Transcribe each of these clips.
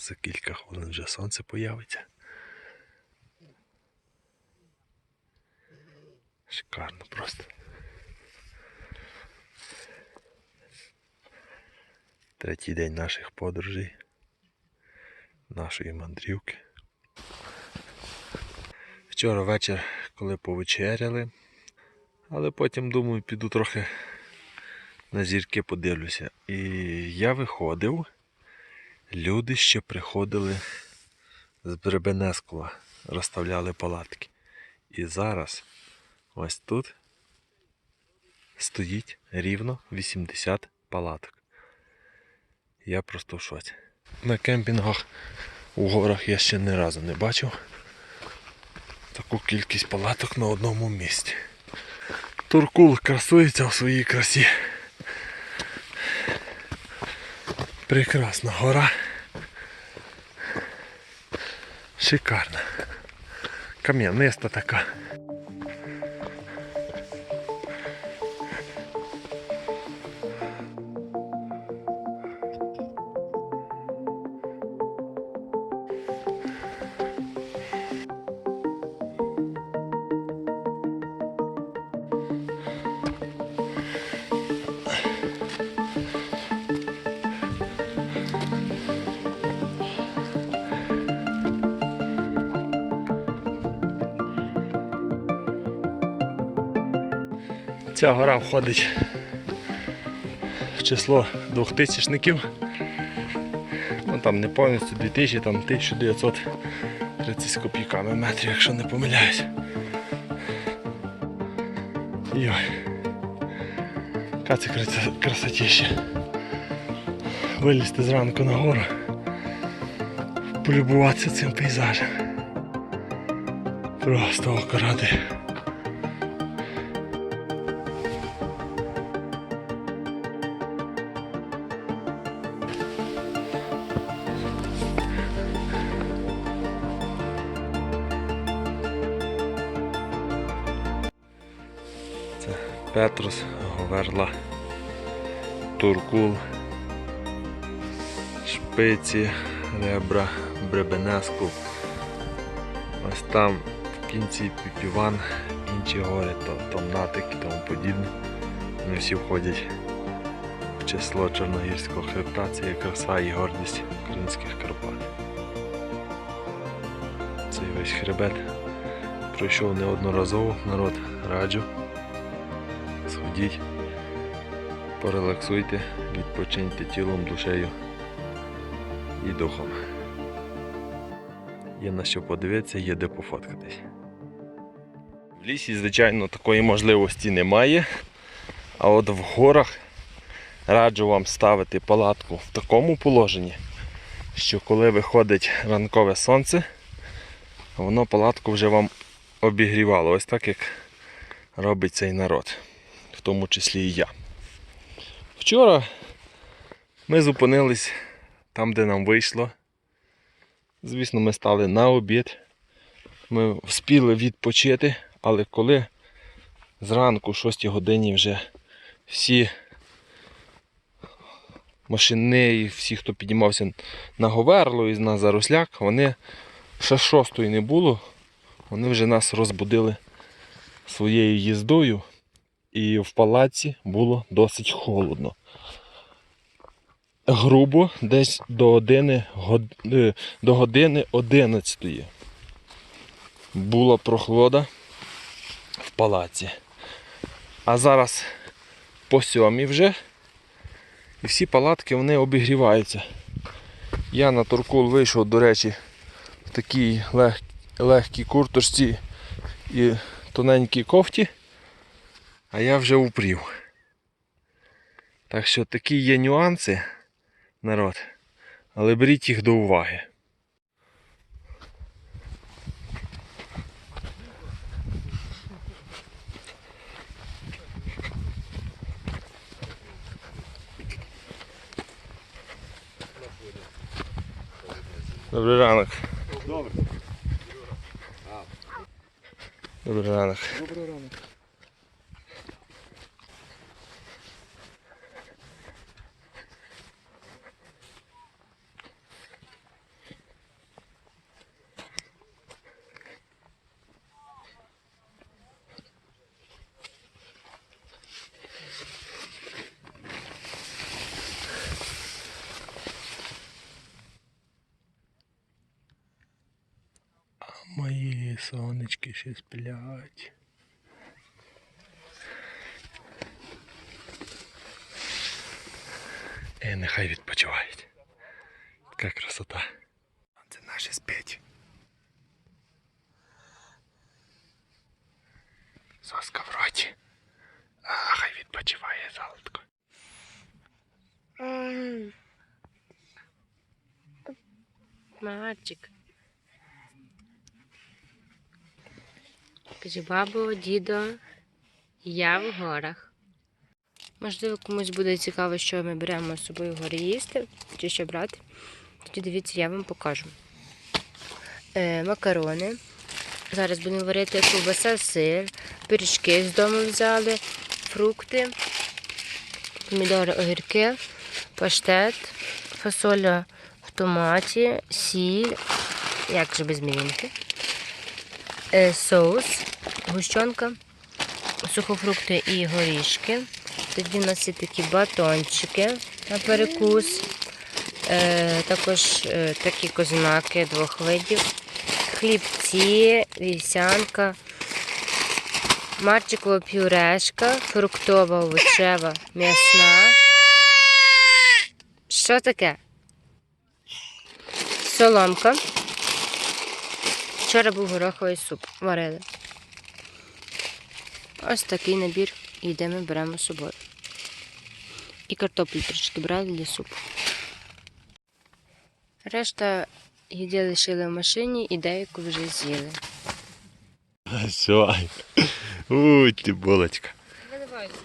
За кілька хвилин вже сонце появиться. Шикарно просто. Третій день наших подорожей, нашої мандрівки. Вчора вечір, коли повечеряли, але потім думаю, піду трохи на зірки подивлюся. І я виходив, люди ще приходили з Бребенескова, розставляли палатки. І зараз ось тут стоїть рівно 80 палаток. Я просто в шоці. На кемпінгах у горах я ще ні разу не бачив таку кількість палаток на одному місці. Туркул красується в своїй красі. Прекрасна гора. Шикарна. Кам'яниста така. Ця гора входить в число двохтисячників. Ну там не повністю 2000, там 1930 з копійками метрів, якщо не помиляюсь. Йой. Яка це красотіще. Вилізти зранку на гору, полюбуватися цим пейзажем. Просто око Петрус, Говерла, Туркул, Шпиці, Ребра, Бребенеску. Ось там в кінці Піпіван, інші гори, то Томнатик і тому подібне. Вони всі входять в число Чорногірського хребта, це є краса і гордість українських Карпат. Цей весь хребет пройшов неодноразово народ раджу. Сходіть, порелаксуйте, відпочиньте тілом, душею і духом. Є на що подивитися, є де пофоткатись. В лісі, звичайно, такої можливості немає. А от в горах раджу вам ставити палатку в такому положенні, що коли виходить ранкове сонце, воно палатку вже вам обігрівало. Ось так як робить цей народ, в тому числі і я. Вчора ми зупинились там, де нам вийшло. Звісно, ми стали на обід. Ми вспіли відпочити, але коли зранку, о 6 годині вже всі машини і всі, хто піднімався на Говерло і на Заросляк, вони ще шостої не було, вони вже нас розбудили своєю їздою, і в палаці було досить холодно. Грубо десь до години, год- е, до години 11 була прохолода в палаці. А зараз по сьомій вже і всі палатки вони обігріваються. Я на Туркул вийшов, до речі, в такій лег- легкій курточці і тоненькій кофті, а я вже упрів. Так що такі є нюанси, народ, але беріть їх до уваги. Добрий ранок. Добрий ранок. Доброго ранок. Ще сплять. І нехай відпочивають. Така красота. Це наші спять. Соска в роті. А хай відпочиває золотко. Марчик. Каже, бабо, дідо, я в горах. Можливо, комусь буде цікаво, що ми беремо з собою гори їсти, чи що брати. Тоді дивіться, я вам покажу. Е, макарони. Зараз будемо варити ковбаса, сир, пиріжки з дому взяли, фрукти, помідори, огірки, паштет, фасоля в томаті, сіль, як же без мівінки, е, соус, гущонка, сухофрукти і горішки. Тоді в нас є такі батончики на перекус, е, також е, такі кознаки двох видів, хлібці, вівсянка, марчикова пюрешка, фруктова, овочева, м'ясна. Що таке? Соломка. Вчора був гороховий суп. Варили. Ось такий набір йдемо, беремо з собою. І картоплю трішки брали для супу. Решта їди лишили в машині і деяку вже з'їли. Все. Уй, ти булочка.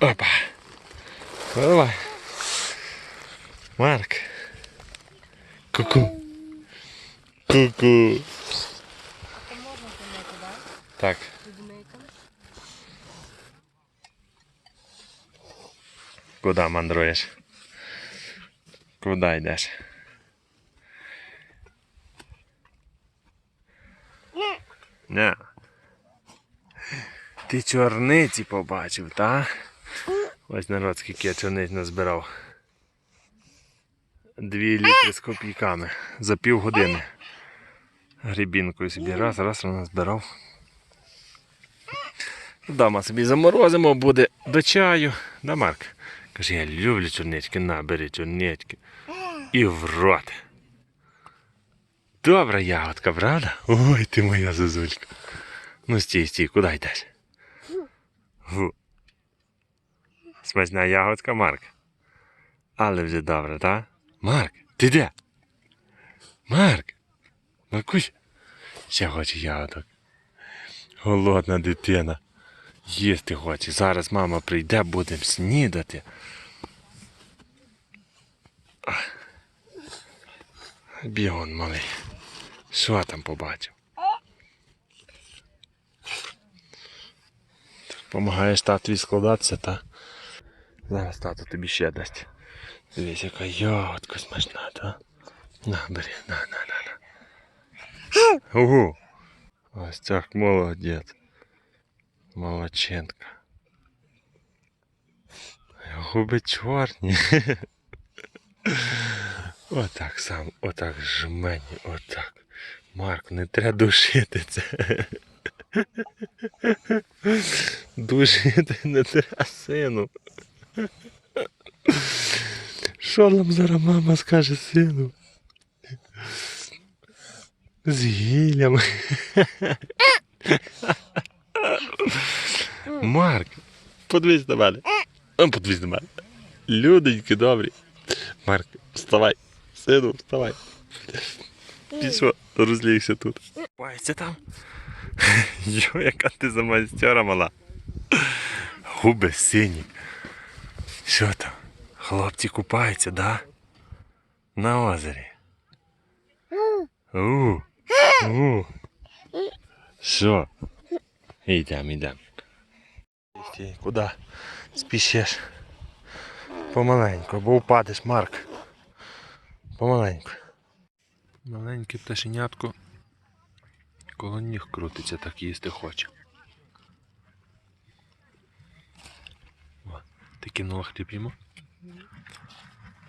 Опа. Давай. Марк. Ку-ку. Ку-ку. Так. Куда мандруєш? Куда йдеш? Не. Ти чорниці побачив, та? Ось народ, скільки я чорниць назбирав. Дві літри з копійками за півгодини. Грібінкою собі раз, раз назбирав. Дома собі заморозимо, буде до чаю. Да, Марк? Каже, я люблю чорнички, на, бери чорнички. І в рот. Добра ягодка, правда? Ой, ти моя зозулька. Ну стій, стій, куди йдеш? Гу. Смачна ягодка, Марк. Але вже добре, так? Марк, ти де? Марк. Маркусь. Ще хоче ягодок. Голодна дитина. Їсти хоче. Зараз мама прийде, будемо снідати. Бігон малий. Що там побачив? Помагаєш татові складатися, та? Зараз тато тобі ще дасть. Дивись, яка ягодка смачна, та? На, бери, на, на, на, на. Угу. Ось так молодець. Молодчинка. Губи чорні. Отак сам, отак жмені, отак. Марк, не треба душити це. Душити не треба, сину. Що нам зараз мама скаже сину? З гіллями. Марк, подивись на мене. Подивись на мене. Люденьки добрі. Марк, вставай. Сину, вставай. Пішов, розлігся тут. Купається там. Йо, яка ти за майстера мала. Губи сині. Що там? Хлопці купаються, да? На озері. У. У. Що? Йдем, йдем. Стій, Куди? Спішеш? Помаленьку, бо впадеш, Марк. Помаленьку. Маленьке пташенятко коло ніг крутиться, так їсти хоче. О, ти кинула хліб йому?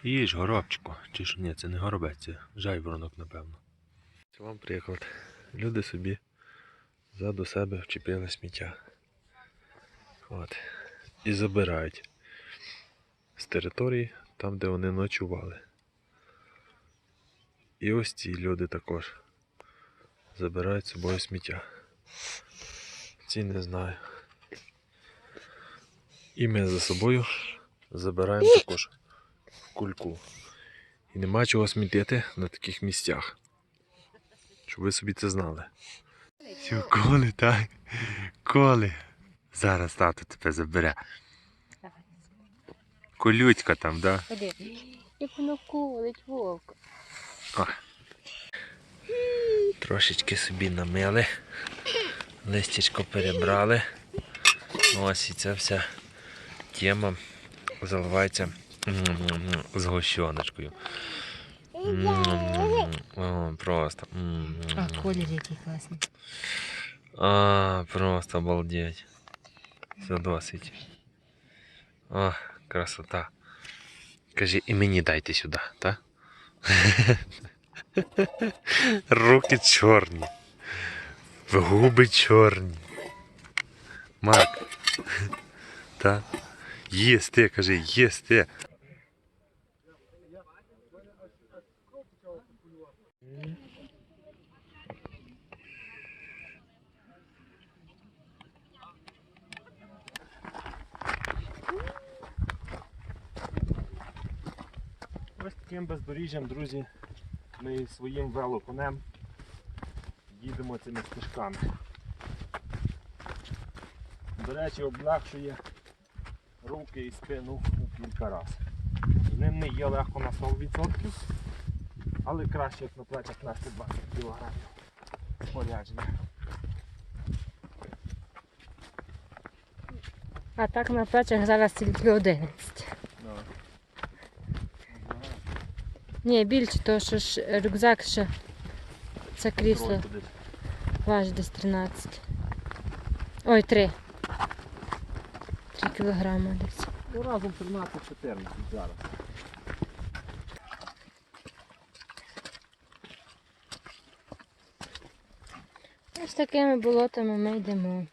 Їж горобчику. Чи що ні, це не горобець, це жайворонок, напевно. Це вам приклад. Люди собі ззаду себе вчепили сміття. От. І забирають з території, там, де вони ночували. І ось ці люди також забирають з собою сміття. Ці не знаю. І ми за собою забираємо також кульку. І нема чого смітити на таких місцях. Щоб ви собі це знали. Що, коли, так? Коли? Зараз тато тебе забере. Колючка там, да? Ходи. Як воно колить, вовка. О. Трошечки собі намили. Листячко перебрали. Ось і ця вся тема заливається з гощоночкою. М-м-м. О, просто. м-м-м. А колір який класний. А, просто обалдеть. Все досить. О, красота. Кажи, і мені дайте сюди, так? Руки чорні. Губи чорні. Марк. Та? Їсти, кажи, їсти. Таким бездоріжжям, друзі, ми своїм велоконем їдемо цими стежками. До речі, облегшує руки і спину у кілька разів. З ним не є легко на 100%, але краще, як на плечах нести 20 кг спорядження. А так на плечах зараз тільки 11. Ні, більше, тому що ж рюкзак ще це крісло десь. десь 13. Ой, 3. 3 кілограми десь. Ну разом 13-14 зараз. Ось такими болотами ми йдемо.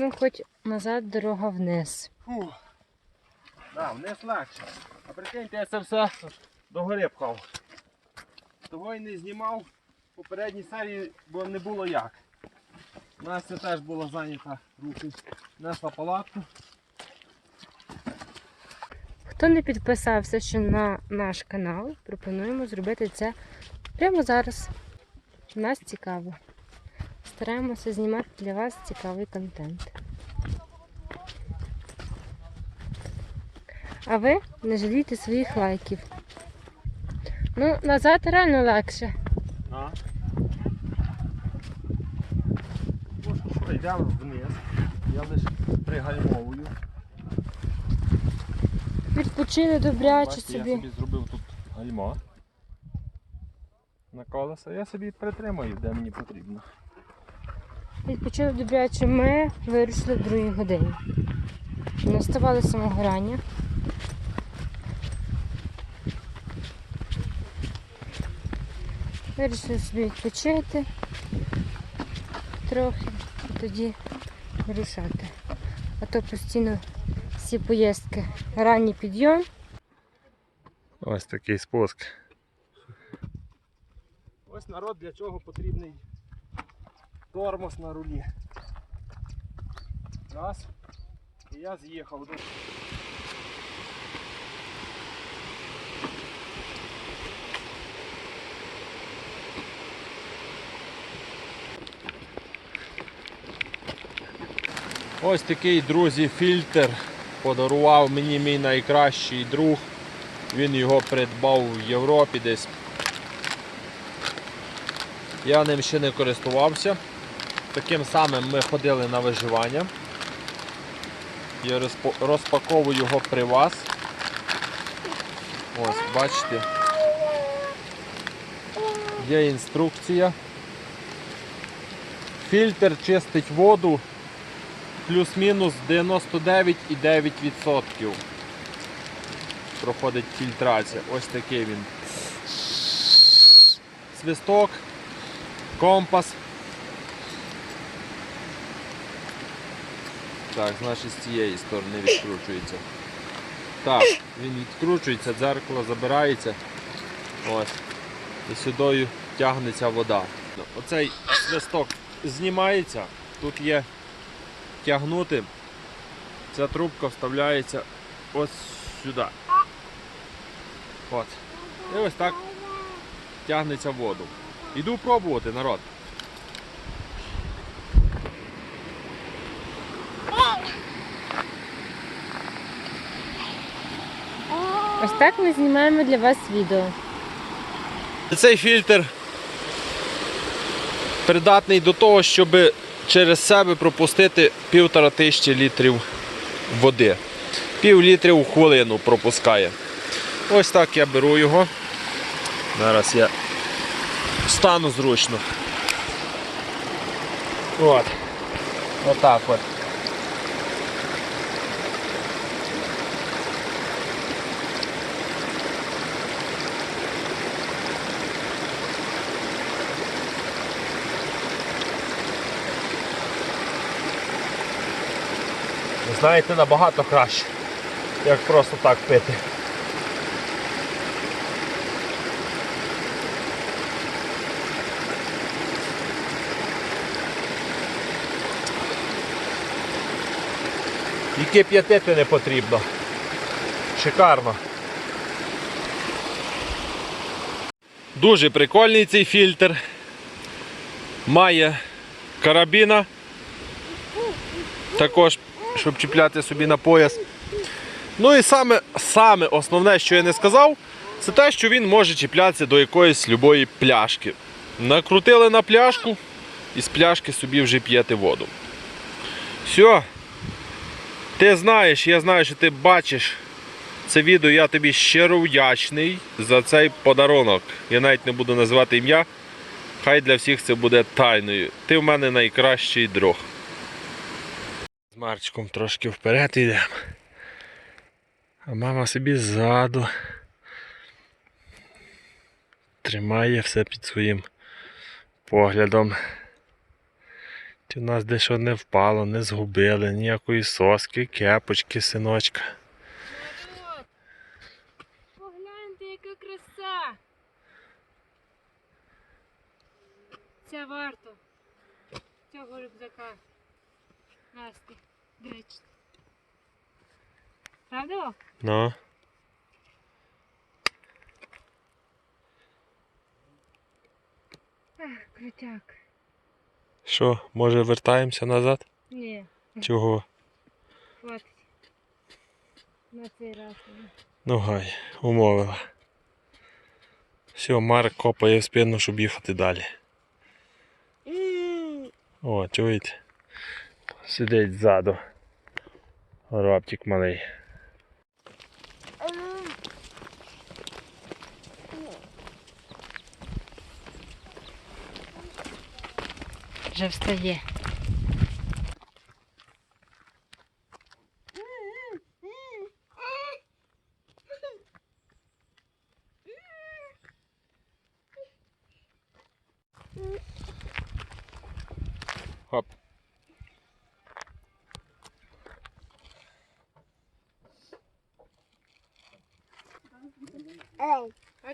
Ну, хоч назад дорога вниз. Фу. Да, вниз легше. А прикиньте, я це все до гори пхав. Того й не знімав в попередній серії, бо не було як. Настя теж була зайнята руки. Несла палатку. Хто не підписався ще на наш канал, пропонуємо зробити це прямо зараз. Нас цікаво. Стараємося знімати для вас цікавий контент. А ви не жалійте своїх лайків. Ну, назад реально легше. А. Що, йдемо вниз. Я лише пригальмовую. Відпочили добряче Бачите, Я собі. собі зробив тут гальмо. На колеса. Я собі притримаю, де мені потрібно. Відпочили добряче. Ми вирушили в другій годині. Не вставали самого рання. Вирішили собі відпочити трохи і тоді вирушати. А то постійно всі поїздки. Ранній підйом. Ось такий спуск. Ось народ для чого потрібний тормоз на рулі. Раз. І я з'їхав. Ось такий, друзі, фільтр подарував мені мій найкращий друг. Він його придбав в Європі десь. Я ним ще не користувався. Таким самим ми ходили на виживання. Я розпаковую його при вас. Ось, бачите. Є інструкція. Фільтр чистить воду плюс-мінус 99,9%. проходить фільтрація. Ось такий він. Свисток, компас. Так, значить з цієї сторони відкручується. Так, він відкручується, дзеркало забирається. Ось. І сюди тягнеться вода. Оцей свисток знімається, тут є тягнути. Ця трубка вставляється ось сюди. От. І ось так тягнеться воду. Іду пробувати, народ. Ось так ми знімаємо для вас відео. Цей фільтр придатний до того, щоб через себе пропустити півтора тисячі літрів води. Пів літри в хвилину пропускає. Ось так я беру його. Зараз я стану зручно. От. Отак от. Знаєте, набагато краще, як просто так пити. І кип'ятити не потрібно. Шикарно. Дуже прикольний цей фільтр. Має карабіна. Також, щоб чіпляти собі на пояс. Ну і саме, саме основне, що я не сказав, це те, що він може чіплятися до якоїсь любої пляшки. Накрутили на пляшку і з пляшки собі вже п'єте воду. Все. Ти знаєш, я знаю, що ти бачиш це відео. Я тобі щиро вдячний за цей подарунок. Я навіть не буду називати ім'я. Хай для всіх це буде тайною. Ти в мене найкращий друг. Марчиком трошки вперед йдемо. А мама собі ззаду. Тримає все під своїм поглядом. В нас дещо не впало, не згубили, ніякої соски, кепочки, синочка. Погляньте, яка краса. Це варто цього рюкзака. Насті, до. Правда? Ну. Ах, крутяк. Що, може вертаємося назад? Ні, Чого? хватить. На цей раз. Ну гай, умовила. Все, Марк копає в спину, щоб їхати далі. О, чуєте? Сидить ззаду. Роптик малий. Вже встає.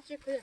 Бачиш, куди?